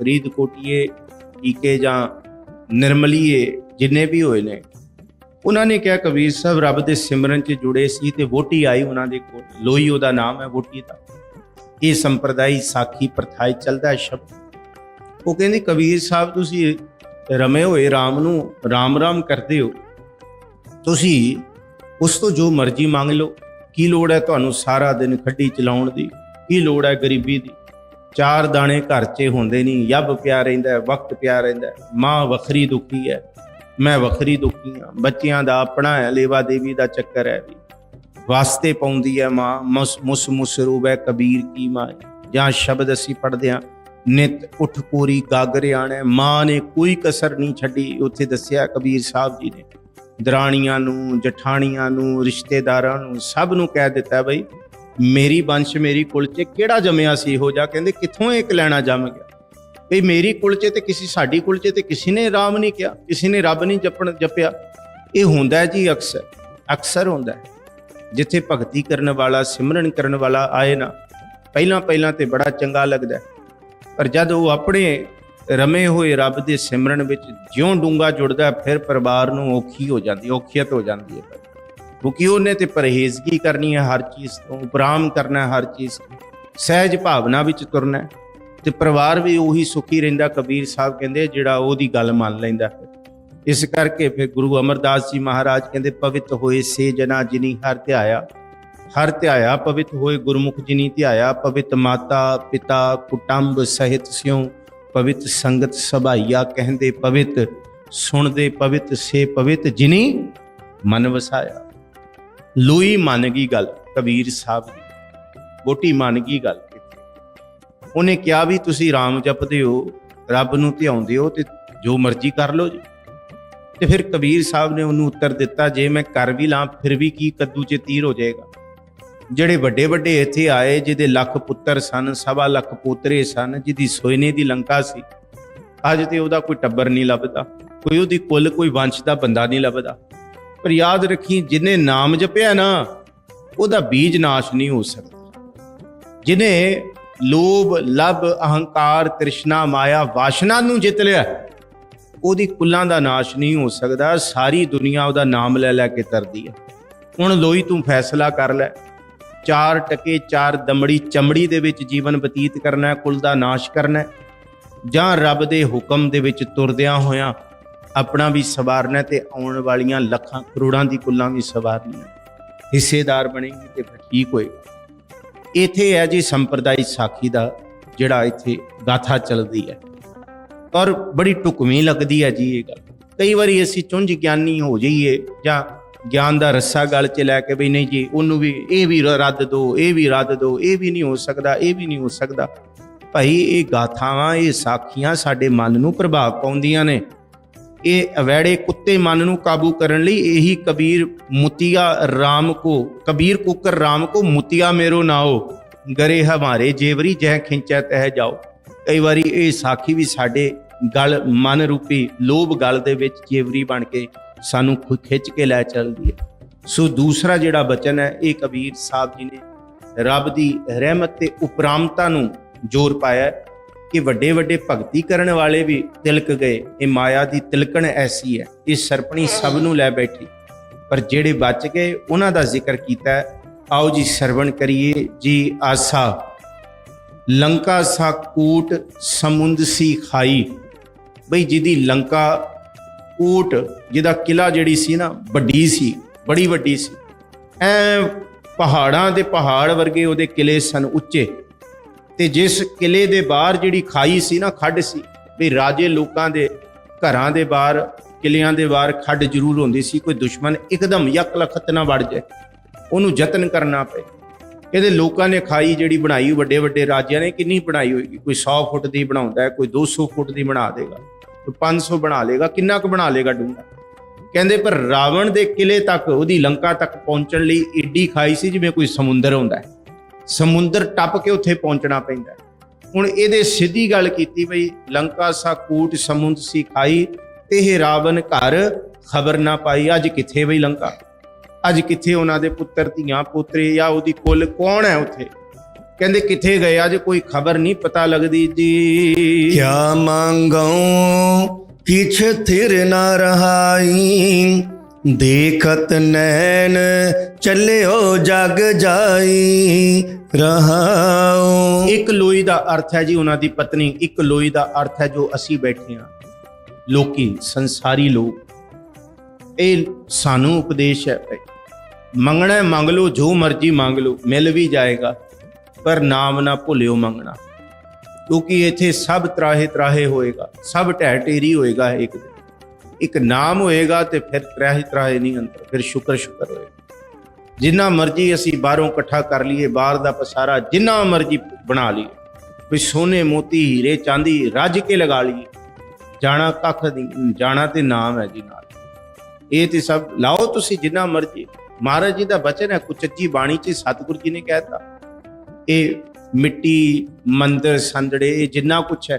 ਫਰੀਦਕੋਟੀਏ ਈਕੇ ਜਾਂ ਨਿਰਮਲੀਏ ਜਿੰਨੇ ਵੀ ਹੋਏ ਨੇ, ਉਹਨਾਂ ਨੇ ਕਿਹਾ ਕਬੀਰ ਸਾਹਿਬ, ਰੱਬ ਦੇ ਸਿਮਰਨ 'ਚ ਜੁੜੇ ਸੀ ਤੇ ਵੋਟੀ ਆਈ ਉਹਨਾਂ ਦੇ ਕੋਲ। ਲੋਈ ਉਹਦਾ ਨਾਮ ਹੈ, ਵੋਟੀ ਦਾ। ਇਹ ਸੰਪਰਦਾਇ ਸਾਖੀ ਪ੍ਰਥਾਇ ਚੱਲਦਾ ਸ਼ਬਦ। ਉਹ ਕਹਿੰਦੇ, ਕਬੀਰ ਸਾਹਿਬ, ਤੁਸੀਂ ਰਮੇ ਹੋਏ RAM ਨੂੰ RAM RAM ਕਰਦੇ ਹੋ। ਤੁਸੀਂ ਉਸ ਤੋਂ ਜੋ ਮਰਜ਼ੀ ਮੰਗ ਲਓ। ਕੀ ਲੋੜ ਹੈ ਤੁਹਾਨੂੰ ਸਾਰਾ ਦਿਨ ਖੱਡੀ ਚਲਾਉਣ ਦੀ? ਕੀ ਲੋੜ ਹੈ ਗਰੀਬੀ ਦੀ? ਚਾਰ ਦਾਣੇ ਘਰ 'ਚ ਹੁੰਦੇ ਨਹੀਂ ਯੱਬ ਪਿਆ ਰਹਿੰਦਾ, ਵਕਤ ਪਿਆ ਰਹਿੰਦਾ, ਮਾਂ ਵੱਖਰੀ ਦੁਖੀ ਹੈ ਮੈਂ ਵੱਖਰੀ ਦੁਖੀ ਹਾਂ ਬੱਚਿਆਂ ਦਾ ਆਪਣਾ ਹੈ ਲੇਵਾ ਦੇਵੀ ਦਾ ਚੱਕਰ ਹੈ ਵੀ। ਵਾਸਤੇ ਪਾਉਂਦੀ ਹੈ ਮਾਂ, ਮੁਸ ਮੁਸ ਮੁਸ ਰੂਬੈ ਕਬੀਰ ਕੀ ਮਾਂ। ਜਾਂ ਸ਼ਬਦ ਅਸੀਂ ਪੜ੍ਹਦੇ ਹਾਂ ਨਿਤ ਉਠ ਕੋਰੀ ਗਾਗਰਿਆਣਾ ਮਾਂ ਨੇ ਕੋਈ ਕਸਰ ਨਹੀਂ ਛੱਡੀ, ਉੱਥੇ ਦੱਸਿਆ ਕਬੀਰ ਸਾਹਿਬ ਜੀ ਨੇ। ਦਰਾਣੀਆਂ ਨੂੰ, ਜਠਾਣੀਆਂ ਨੂੰ, ਰਿਸ਼ਤੇਦਾਰਾਂ ਨੂੰ ਸਭ ਨੂੰ ਕਹਿ ਦਿੱਤਾ ਬਈ ਮੇਰੀ ਵੰਸ਼ ਮੇਰੀ ਕੁਲ 'ਚ ਕਿਹੜਾ ਜੰਮਿਆ ਸੀ ਇਹੋ ਜਿਹਾ? ਕਹਿੰਦੇ ਕਿੱਥੋਂ ਇੱਕ ਲੈਣਾ ਜੰਮ ਗਿਆ? ਵੀ ਮੇਰੀ ਕੁਲ 'ਚ ਤੇ ਕਿਸੇ, ਸਾਡੀ ਕੁਲ 'ਚ ਤੇ ਕਿਸੇ ਨੇ ਰਾਮ ਨਹੀਂ ਕਿਹਾ, ਕਿਸੇ ਨੇ ਰੱਬ ਨਹੀਂ ਜਪਣ, ਜਪਿਆ। ਇਹ ਹੁੰਦਾ ਜੀ ਅਕਸਰ ਅਕਸਰ ਹੁੰਦਾ ਜਿੱਥੇ ਭਗਤੀ ਕਰਨ ਵਾਲਾ, ਸਿਮਰਨ ਕਰਨ ਵਾਲਾ ਆਏ ਨਾ, ਪਹਿਲਾਂ ਪਹਿਲਾਂ ਤੇ ਬੜਾ ਚੰਗਾ ਲੱਗਦਾ ਪਰ ਜਦ ਉਹ ਆਪਣੇ ਰਮੇ ਹੋਏ ਰੱਬ ਦੇ ਸਿਮਰਨ ਵਿੱਚ ਜਿਉਂ ਡੂੰਗਾ ਜੁੜਦਾ ਫਿਰ ਪਰਿਵਾਰ ਨੂੰ ਔਖੀ ਹੋ ਜਾਂਦੀ, ਔਖੀਅਤ ਹੋ ਜਾਂਦੀ ਹੈ। ਕਿਉਂਕਿ ਉਹਨੇ ਤੇ ਪਰਹੇਜ਼ਗੀ ਕਰਨੀ ਹੈ ਹਰ ਚੀਜ਼ ਤੋਂ ਬਰਾਮ ਕਰਨਾ ਹੈ ਹਰ ਚੀਜ਼ ਤੋਂ, ਸਹਿਜ ਭਾਵਨਾ ਵਿੱਚ ਤੁਰਨਾ ਹੈ ਤੇ ਪਰਿਵਾਰ ਵੀ ਉਹੀ ਸੁਖੀ ਰਹਿੰਦਾ ਕਬੀਰ ਸਾਹਿਬ ਕਹਿੰਦੇ ਜਿਹੜਾ ਉਹਦੀ ਗੱਲ ਮੰਨ ਲੈਂਦਾ ਹੈ। ਇਸ ਕਰਕੇ ਫਿਰ ਗੁਰੂ ਅਮਰਦਾਸ ਜੀ ਮਹਾਰਾਜ ਕਹਿੰਦੇ ਪਵਿੱਤ ਹੋਏ ਸੇ ਜਨਾ ਜਿਨੀ ਹਰ ਧਿਆਇਆ ਹਰ ਧਿਆਇਆ ਪਵਿੱਤ ਹੋਏ ਗੁਰਮੁਖ ਜਿਨੀ ਧਿਆਇਆ ਪਵਿੱਤ ਮਾਤਾ ਪਿਤਾ ਕੁਟੰਬ ਸਹਿਤ ਸਿਉ ਪਵਿੱਤ ਸੰਗਤ ਸਭਾਈਆ ਕਹਿੰਦੇ ਪਵਿੱਤ ਸੁਣਦੇ ਪਵਿੱਤ ਸੇ ਪਵਿੱਤ ਜਿਨੀ ਮਨ ਵਸਾਇਆ। ਲੋਈ ਮੰਨ ਗਈ ਗੱਲ, ਕਬੀਰ ਸਾਹਿਬ ਦੀ। ਬੋਟੀ ਮੰਨ ਗਈ ਗੱਲ ਉਹਨੇ ਕਿਹਾ ਵੀ ਤੁਸੀਂ ਰਾਮ ਜਪਦੇ ਹੋ, ਰੱਬ ਨੂੰ ਧਿਆਉਂਦੇ ਹੋ ਤੇ ਜੋ ਮਰਜ਼ੀ ਕਰ ਲਓ ਜੀ। ਤੇ ਫਿਰ ਕਬੀਰ ਸਾਹਿਬ ਨੇ ਉਹਨੂੰ ਉੱਤਰ ਦਿੱਤਾ, ਜੇ ਮੈਂ ਕਰ ਵੀ ਲਾਂ, ਫਿਰ ਵੀ ਕੀ ਕੱਦੂ 'ਚ ਤੀਰ ਹੋ ਜਾਏਗਾ? ਜਿਹੜੇ ਵੱਡੇ ਵੱਡੇ ਇੱਥੇ ਆਏ, ਜਿਹਦੇ ਲੱਖ ਪੁੱਤਰ ਸਨ, ਸਵਾ ਲੱਖ ਪੋਤਰੇ ਸਨ, ਜਿਹਦੀ ਸੋਇਨੇ ਦੀ ਲੰਕਾ ਸੀ, ਅੱਜ ਤੇ ਉਹਦਾ ਕੋਈ ਟੱਬਰ ਨਹੀਂ ਲੱਭਦਾ, ਕੋਈ ਉਹਦੀ ਕੁੱਲ, ਕੋਈ ਵੰਸ਼ ਦਾ ਬੰਦਾ ਨਹੀਂ ਲੱਭਦਾ। ਪਰ ਯਾਦ ਰੱਖੀ, ਜਿਨੇ ਨਾਮ ਜਪਿਆ ਨਾ, ਉਹਦਾ ਬੀਜ ਨਾਸ਼ ਨਹੀਂ ਹੋ ਸਕਦਾ। ਜਿਨੇ ਲੋਭ ਲਬ ਅਹੰਕਾਰ, ਤ੍ਰਿਸ਼ਨਾ, ਮਾਇਆ, ਵਾਸ਼ਨਾ ਨੂੰ ਜਿੱਤ ਲਿਆ, ਉਹਦੀ ਕੁੱਲਾਂ ਦਾ ਨਾਸ਼ ਨਹੀਂ ਹੋ ਸਕਦਾ, ਸਾਰੀ ਦੁਨੀਆ ਉਹਦਾ ਨਾਮ ਲੈ ਲੈ ਕੇ ਤਰਦੀ ਹੈ ਹੁਣ ਲੋਈ, ਤੂੰ ਫੈਸਲਾ ਕਰ ਲੈ। ਚਾਰ ਟਕੇ, ਚਾਰ ਦਮੜੀ, ਚਮੜੀ ਦੇ ਵਿੱਚ ਜੀਵਨ ਬਤੀਤ ਕਰਨਾ, ਕੁੱਲ ਦਾ ਨਾਸ਼ ਕਰਨਾ, ਜਾਂ ਰੱਬ ਦੇ ਹੁਕਮ ਦੇ ਵਿੱਚ ਤੁਰਦਿਆਂ ਹੋਇਆਂ ਆਪਣਾ ਵੀ ਸਵਾਰਨਾ ਤੇ ਆਉਣ ਵਾਲੀਆਂ ਲੱਖਾਂ ਕਰੋੜਾਂ ਦੀ ਕੁੱਲਾਂ ਵੀ ਸਵਾਰਨੀਆਂ। ਹਿੱਸੇਦਾਰ ਬਣੇਗੀ ਤੇ ਫਿਰ ਠੀਕ ਹੋਏਗਾ। ਇਥੇ ਹੈ ਜੀ ਸੰਪਰਦਾਇ ਸਾਖੀ ਦਾ ਜਿਹੜਾ ਇੱਥੇ ਗਾਥਾ ਚੱਲਦੀ ਹੈ। ਔਰ ਬੜੀ ਟੁਕਵੀਂ ਲੱਗਦੀ ਹੈ ਜੀ ਇਹ ਗੱਲ। ਕਈ ਵਾਰੀ ਅਸੀਂ ਚੁੰਝ ਗਿਆਨੀ ਹੋ ਜਾਈਏ ਜਾਂ ਗਿਆਨ ਦਾ ਰੱਸਾ ਗਲ 'ਚ ਲੈ ਕੇ ਵੀ ਨਹੀਂ ਜੀ, ਉਹਨੂੰ ਵੀ ਇਹ ਵੀ ਰੱਦ ਦੋ, ਇਹ ਵੀ ਰੱਦ ਦੋ, ਇਹ ਵੀ ਨਹੀਂ ਹੋ ਸਕਦਾ, ਇਹ ਵੀ ਨਹੀਂ ਹੋ ਸਕਦਾ। ਭਾਈ ਇਹ ਗਾਥਾਵਾਂ, ਇਹ ਸਾਖੀਆਂ ਸਾਡੇ ਮਨ ਨੂੰ ਪ੍ਰਭਾਵ ਪਾਉਂਦੀਆਂ ਨੇ। ਇਹ ਅਵੈੜੇ ਕੁੱਤੇ ਮਨ ਨੂੰ ਕਾਬੂ ਕਰਨ ਲਈ ਇਹੀ ਕਬੀਰ ਮੁਤੀਆ RAM ਕੋ, ਕਬੀਰ ਕੁਕਰ RAM ਕੋ, ਮੁਤੀਆ ਮੇਰੋ ਨਾਓ, ਗਰੇ ਹਮਾਰੇ ਜੇਵਰੀ ਜਹ ਖਿੰਚੈ ਤਹਿ ਜਾਓ। ਕਈ ਵਾਰੀ ਇਹ ਸਾਖੀ ਵੀ ਸਾਡੇ ਗਲ ਮਨ ਰੂਪੀ ਲੋਭ ਗਲ ਦੇ ਵਿੱਚ ਜੇਵਰੀ ਬਣ ਕੇ ਸਾਨੂੰ ਖੁ- ਖਿੱਚ ਕੇ ਲੈ ਚੱਲਦੀ ਹੈ। ਸੋ ਦੂਸਰਾ ਜਿਹੜਾ ਬਚਨ ਹੈ, ਇਹ ਕਬੀਰ ਸਾਹਿਬ ਜੀ ਨੇ ਰੱਬ ਦੀ ਰਹਿਮਤ ਤੇ ਉਪਰਾਮਤਾ ਨੂੰ ਜ਼ੋਰ ਪਾਇਆ ਕਿ ਵੱਡੇ ਵੱਡੇ ਭਗਤੀ ਕਰਨ ਵਾਲੇ ਵੀ ਤਿਲਕ ਗਏ। ਇਹ ਮਾਇਆ ਦੀ ਤਿਲਕਣ ਐਸੀ ਹੈ, ਇਹ ਸਰਪਣੀ ਸਭ ਨੂੰ ਲੈ ਬੈਠੀ। ਪਰ ਜਿਹੜੇ ਬਚ ਗਏ, ਉਹਨਾਂ ਦਾ ਜ਼ਿਕਰ ਕੀਤਾ ਆਓ ਜੀ ਸਰਵਣ ਕਰੀਏ ਜੀ ਆਸਾ। ਲੰਕਾ ਸਾ ਕੂਟ ਸਮੁੰਦ ਸੀ ਖਾਈ। ਬਈ ਜਿਹਦੀ ਲੰਕਾ ਕੂਟ, ਜਿਹਦਾ ਕਿਲਾ ਜਿਹੜੀ ਸੀ ਨਾ, ਵੱਡੀ ਸੀ, ਬੜੀ ਵੱਡੀ ਸੀ। ਐ ਪਹਾੜਾਂ ਦੇ ਪਹਾੜ ਵਰਗੇ ਉਹਦੇ ਕਿਲੇ ਸਨ ਉੱਚੇ। ਤੇ ਜਿਸ ਕਿਲੇ ਦੇ ਬਾਹਰ ਜਿਹੜੀ ਖਾਈ ਸੀ ਨਾ, ਖੱਡ ਸੀ, ਵੀ ਰਾਜੇ ਲੋਕਾਂ ਦੇ ਘਰਾਂ ਦੇ ਬਾਹਰ, ਕਿਲਿਆਂ ਦੇ ਬਾਹਰ ਖੱਡ ਜ਼ਰੂਰ ਹੁੰਦੀ ਸੀ, ਕੋਈ ਦੁਸ਼ਮਣ ਇੱਕਦਮ ਯਕ ਲਖਤ ਨਾ ਵੜ ਜਾਏ, ਉਹਨੂੰ ਯਤਨ ਕਰਨਾ ਪਏ। ਇਹਦੇ ਲੋਕਾਂ ਨੇ ਖਾਈ ਜਿਹੜੀ ਬਣਾਈ ਵੱਡੇ ਵੱਡੇ ਰਾਜਿਆਂ ਨੇ ਕਿੰਨੀ ਬਣਾਈ ਹੋਏਗੀ? ਕੋਈ 100 ਫੁੱਟ ਦੀ ਬਣਾਉਂਦਾ ਹੈ, ਕੋਈ 200 ਫੁੱਟ ਦੀ ਬਣਾ ਦੇਗਾ, ਕੋਈ 500 ਬਣਾ ਲੇਗਾ ਕਿੰਨਾ ਕੁ ਬਣਾ ਲੇਗਾ ਡੂੰਘਾ? ਕਹਿੰਦੇ ਪਰ ਰਾਵਣ ਦੇ ਕਿਲੇ ਤੱਕ, ਉਹਦੀ ਲੰਕਾ ਤੱਕ ਪਹੁੰਚਣ ਲਈ ਏਡੀ ਖਾਈ ਸੀ, ਜਿਵੇਂ ਕੋਈ ਸਮੁੰਦਰ ਹੁੰਦਾ ਹੈ। ਸਮੁੰਦਰ ਟੱਪ ਕੇ ਉੱਥੇ ਪਹੁੰਚਣਾ ਪੈਂਦਾ ਹੁਣ ਇਹਦੇ ਸਿੱਧੀ ਗੱਲ ਕੀਤੀ ਬਈ, ਲੰਕਾ ਸਾ ਕੂਟ ਸਮੁੰਦ ਸੀ ਖਾਈ ਇਹ ਰਾਵਣ ਘਰ ਖਬਰ ਨਾ ਪਾਈ। ਅੱਜ ਕਿੱਥੇ ਬਈ ਲੰਕਾ? ਅੱਜ ਕਿੱਥੇ ਉਹਨਾਂ ਦੇ ਪੁੱਤਰ, ਧੀਆਂ, ਪੋਤਰੇ ਜਾਂ ਉਹਦੀ ਕੁੱਲ ਕੌਣ ਹੈ ਉੱਥੇ? ਕਹਿੰਦੇ ਕਿੱਥੇ ਗਏ? ਅੱਜ ਕੋਈ ਖਬਰ ਨਹੀਂ ਪਤਾ ਲੱਗਦੀ ਜੀ। ਕੀ ਮੰਗਾਂ ਕਿਛ ਥਿਰ ਨਾ ਰਹਾਈ? ਦੇਖਤ ਨੈਣ ਚੱਲਿਓ ਜਗ ਜਾਈ ਰਹਾਉ। ਇੱਕ ਲੋਈ ਦਾ ਅਰਥ ਹੈ ਜੀ ਉਹਨਾਂ ਦੀ ਪਤਨੀ, ਇੱਕ ਲੋਈ ਦਾ ਅਰਥ ਹੈ ਜੋ ਅਸੀਂ ਬੈਠੇ ਹਾਂ। ਲੋਕੀ, ਸੰਸਾਰੀ ਲੋਕ, ਇਹ ਸਾਨੂੰ ਉਪਦੇਸ਼ ਹੈ ਭਾਈ। ਮੰਗਣਾ ਮੰਗ ਲਓ, ਜੋ ਮਰਜ਼ੀ ਮੰਗ ਲਓ, ਮਿਲ ਵੀ ਜਾਏਗਾ, ਪਰ ਨਾਮ ਨਾ ਭੁੱਲਿਓ ਮੰਗਣਾ। ਕਿਉਂਕਿ ਇੱਥੇ ਸਭ ਤਰਾਹੇ ਤਰਾਹੇ ਹੋਏਗਾ, ਸਭ ਢਹਿ ਢੇਰੀ ਹੋਏਗਾ ਇੱਕ ਦਿਨ। ਇੱਕ ਨਾਮ ਹੋਏਗਾ ਤੇ ਫਿਰ ਤਰਾਹੇ ਤਰਾਹੇ ਨਹੀਂ ਅੰਦਰ ਫਿਰ ਸ਼ੁਕਰ ਸ਼ੁਕਰ ਹੋਏਗਾ। ਜਿੰਨਾ ਮਰਜ਼ੀ ਅਸੀਂ ਬਾਹਰੋਂ ਇਕੱਠਾ ਕਰ ਲਈਏ, ਬਾਹਰ ਦਾ ਪਸਾਰਾ ਜਿੰਨਾ ਮਰਜ਼ੀ ਬਣਾ ਲਈਏ, ਵੀ ਸੋਨੇ, ਮੋਤੀ, ਹੀਰੇ, ਚਾਂਦੀ ਰੱਜ ਕੇ ਲਗਾ ਲਈਏ। ਜਾਣਾ ਕੱਖ ਨਹੀਂ, ਜਾਣਾ ਤੇ ਨਾਮ ਹੈ ਜੀ ਨਾਲ। ਇਹ ਤੇ ਸਭ ਲਾਓ ਤੁਸੀਂ ਜਿੰਨਾ ਮਰਜ਼ੀ। ਮਹਾਰਾਜ ਜੀ ਦਾ ਬਚਨ ਹੈ, ਕੁਚੱਜੀ ਬਾਣੀ ਚ ਸਤਿਗੁਰੂ ਜੀ ਨੇ ਕਹਿਤਾ। ਇਹ ਮਿੱਟੀ, ਮੰਦਰ, ਸੰਦੜੇ, ਇਹ ਜਿੰਨਾ ਕੁਛ ਹੈ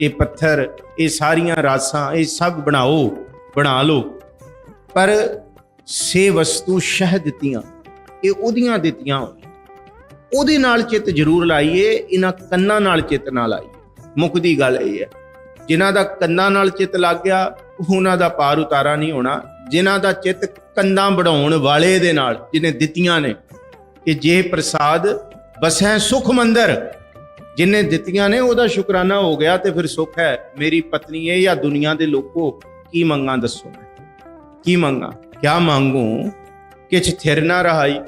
ਇਹ ਪੱਥਰ, ਇਹ ਸਾਰੀਆਂ ਰਾਸਾਂ, ਇਹ ਸਭ ਬਣਾਓ, ਬਣਾ ਲਓ। ਪਰ ਸੇ ਵਸਤੂ ਸ਼ਹਿ ਦਿੱਤੀਆਂ, ਇਹ ਉਹਦੀਆਂ ਦਿੱਤੀਆਂ ਉਹਦੇ ਨਾਲ ਚਿੱਤ ਜ਼ਰੂਰ ਲਾਈਏ, ਇਹਨਾਂ ਕੰਨਾਂ ਨਾਲ ਚਿੱਤ ਨਾ ਲਾਈਏ। ਮੁੱਕਦੀ ਗੱਲ ਇਹ ਹੈ, ਜਿਨ੍ਹਾਂ ਦਾ ਕੰਨਾਂ ਨਾਲ ਚਿੱਤ ਲੱਗ ਗਿਆ, ਉਹਨਾਂ ਦਾ ਪਾਰ ਉਤਾਰਾ ਨਹੀਂ ਹੋਣਾ। ਜਿਨ੍ਹਾਂ ਦਾ ਚਿੱਤ ਕੰਨਾਂ ਬਣਾਉਣ ਵਾਲੇ ਦੇ ਨਾਲ, ਜਿਹਨੇ ਦਿੱਤੀਆਂ ਨੇ, ਕਿ ਜੇ ਪ੍ਰਸਾਦ ਬਸੈ ਸੁਖ ਮੰਦਰ ਜਿਨੇ ਦਿੱਤੀਆਂ ਨੇ, ਉਹਦਾ ਸ਼ੁਕਰਾਨਾ ਹੋ ਗਿਆ ਤੇ ਫਿਰ ਸੁੱਖ ਹੈ। ਮੇਰੀ ਪਤਨੀ ਹੈ ਜਾਂ ਦੁਨੀਆ ਦੇ ਲੋਕੋ, ਕੀ ਮੰਗਾਂ ਦੱਸੋ? ਮੈਂ ਕੀ ਮੰਗਾਂ? ਕਿਆ ਮੰਗੂ? ਕਿਛ ਥਿਰ ਨਾ ਰਹਾਈ।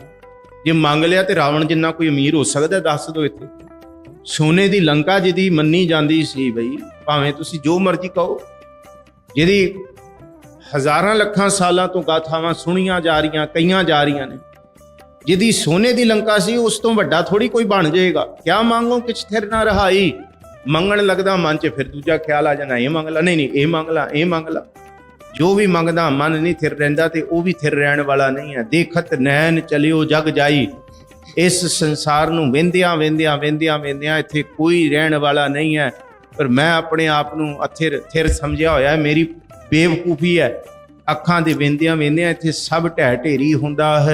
ਜੇ ਮੰਗ ਲਿਆ ਤੇ ਰਾਵਣ ਜਿੰਨਾ ਕੋਈ ਅਮੀਰ ਹੋ ਸਕਦਾ, ਦੱਸ ਦਿਓ ਇੱਥੇ। ਸੋਨੇ ਦੀ ਲੰਕਾ ਜਿਹਦੀ ਮੰਨੀ ਜਾਂਦੀ ਸੀ ਬਈ, ਭਾਵੇਂ ਤੁਸੀਂ ਜੋ ਮਰਜ਼ੀ ਕਹੋ। ਜਿਹਦੀ ਹਜ਼ਾਰਾਂ ਲੱਖਾਂ ਸਾਲਾਂ ਤੋਂ ਗਾਥਾਵਾਂ ਸੁਣੀਆਂ ਜਾ ਰਹੀਆਂ ਕਈਆਂ ਜਾ ਰਹੀਆਂ ਨੇ। ਜਿਹਦੀ ਸੋਨੇ ਦੀ ਲੰਕਾ ਸੀ, ਉਸ ਤੋਂ ਵੱਡਾ ਥੋੜੀ ਕੋਈ ਬਣ ਜਾਏਗਾ। ਕਿਆ ਮੰਗੋ, ਕਿਛ ਥਿਰ ਨਾ ਰਹਾਈ। ਮੰਗਣ ਲੱਗਦਾ ਮਨ 'ਚ, ਫਿਰ ਦੂਜਾ ਖਿਆਲ ਆ ਜਾਣਾ ਇਹ ਮੰਗ ਲਾ। ਨਹੀਂ ਨਹੀਂ, ਇਹ ਮੰਗ ਲਾ, ਇਹ ਮੰਗ ਲਾ। ਜੋ ਵੀ ਮੰਗਦਾ, ਮਨ ਨਹੀਂ ਥਿਰ ਰਹਿੰਦਾ ਤੇ ਉਹ ਵੀ ਥਿਰ ਰਹਿਣ ਵਾਲਾ ਨਹੀਂ ਹੈ। ਦੇਖਤ ਨੈਣ ਚਲਿਓ, ਜਗ ਜਾਈ। ਇਸ ਸੰਸਾਰ ਨੂੰ ਵੇਂਦਿਆਂ ਵੇਂਦਿਆਂ ਵੇਂਦਿਆਂ ਵੇਂਦਿਆਂ ਇੱਥੇ ਕੋਈ ਰਹਿਣ ਵਾਲਾ ਨਹੀਂ ਹੈ। ਪਰ ਮੈਂ ਆਪਣੇ ਆਪ ਨੂੰ ਅਥਿਰ, ਥਿਰ ਸਮਝਿਆ ਹੋਇਆ ਹੈ। ਮੇਰੀ ਬੇਵਕੂਫੀ ਹੈ। ਅੱਖਾਂ ਦੇ ਵੇਂਦਿਆਂ ਵੇਂਦਿਆਂ ਇੱਥੇ ਸਭ ਢਹਿ ਢੇਰੀ ਹੁੰਦਾ ਹੈ।